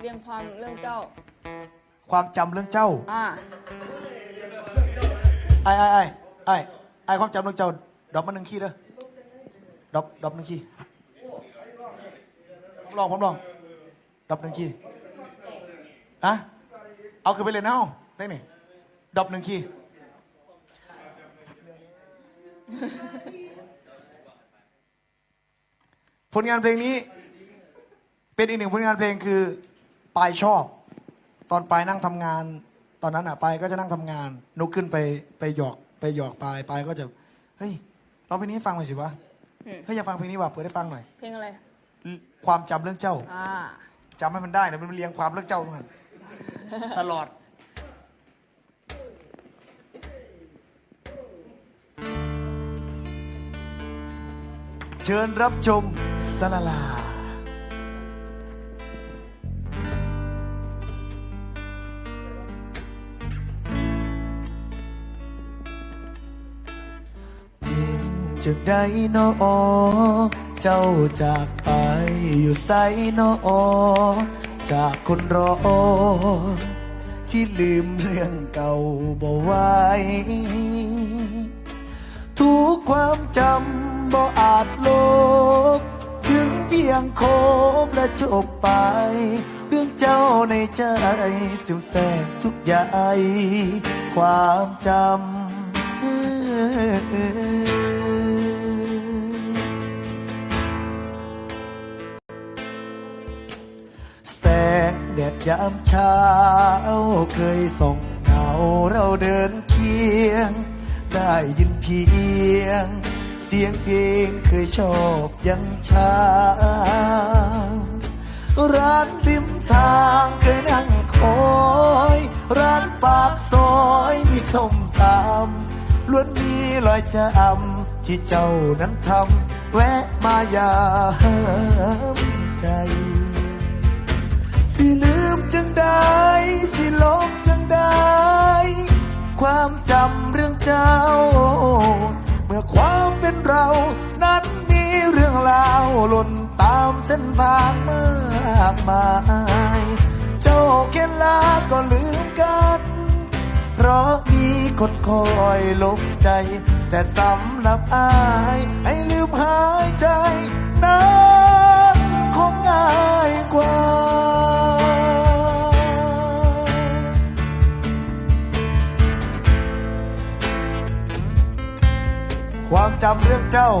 เรียงความเรื่องเจ้า ความจำเรื่องเจ้าอ่า ไอ้ไอ้ไอ้ไอ้ไอ้ความจำเรื่องเจ้าดรอปมาหนึ่งคีย์เด้อดรอปดรอปหนึ่งคีย์ผมลองผมลองดรอปหนึ่งคีย์อะเอาขึ้นไปเลยนะเอาได้นี่ดรอปหนึ่งคีย์ผลงานเพลงนี้ เป็นอีกหนึ่งผลงานเพลงคือ ปายชอบ ตอนปายนั่งทำงาน ตอนนั้นอะปายก็จะนั่งทำงาน นุกขึ้นไปไปหยอกไปหยอกปายปายก็จะเฮ้ยร้องเพลงนี้ให้ฟังหน่อยสิวะอืม เฮ้ยอยากฟังเพลงนี้ว่ะเปิดให้ฟังหน่อย เพลงอะไร ความจำเรื่องเจ้าอ่า จำให้มันได้นะมันเรียงความเรื่องเจ้ามันตลอด เชิญรับชมสลาลา จึงได้นอเจ้าจากไปอยู่ไสนออจากคนรอ ที่ลืมเรื่องเก่าบ่ไหวทุกความจำบ่อาจลบ ถึงเพียงโคบและจบไป เรื่องเจ้าในใจสิมแสกทุกอย่างความจำ แดดยามเช้าเคยส่องเงาเราเดินเคียง ได้ยินเพียง เสียงเพลงเคยชอบยังเช้า ร้านริมทางเคยนั่งคอย ร้านปากซอยมีส้มตำล้วนมีรอยจะอำที่เจ้านั้นทำแวะมายามใจำเรื่องเจ้า เมื่อความเป็นเรา นั้นมีเรื่องราวหล่นตามเส้นทางมากมาย เจ้าเข็นลาก็ลืมกัน เพราะมีคนคอยลบใจ แต่สำหรับอาย ให้ลืมหายใจนั้น ความจำเรื่องเจ้า